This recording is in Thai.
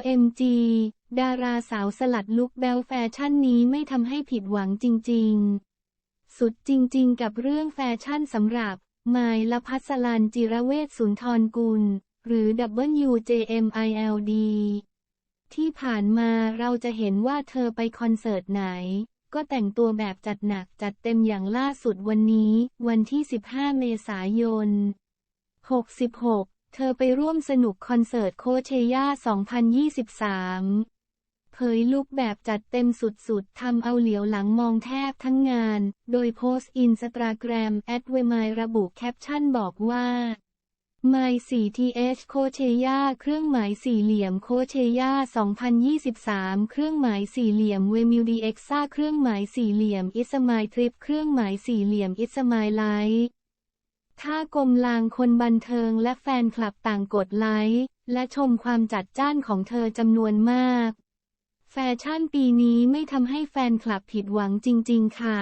OMG ดาราสาวสลัดลุคแบลแฟชั่นนี้ไม่ทำให้ผิดหวังจริง ๆ สุดจริง ๆ กับเรื่องแฟชั่นสำหรับไมล์ละพัสลันจิระเวศสุนทรกุล หรือ WJMILD ที่ผ่านมาเราจะเห็นว่าเธอไปคอนเสิร์ตไหน ก็แต่งตัวแบบจัดหนักจัดเต็มอย่างล่าสุดวันนี้ วันที่ 15 เมษายน 66 เธอไปร่วมสนุกคอนเสิร์ตโคเชย่า 2023 เผยลุคแบบจัดเต็มสุดๆ ทำเอาเหลียวหลังมองแทบทั้งงาน โดยโพสต์อินสตาแกรมแอดเวมายระบุแคปชั่นบอกว่าไม 4th โคเชย่าเครื่องหมายสี่เหลี่ยมโคเชย่า2023 เครื่องหมายสี่เหลี่ยมเวมิวดีเอ็กซ่าเครื่องหมายสี่เหลี่ยมอิสมายทริปเครื่องหมายสี่เหลี่ยมอิสมายไลท์ ถ้ากลมลางคนบันเทิงและแฟนคลับต่างกดไลค์และชมความจัดจ้านของเธอจำนวนมาก แฟชั่นปีนี้ไม่ทำให้แฟนคลับผิดหวังจริง ๆ ค่ะ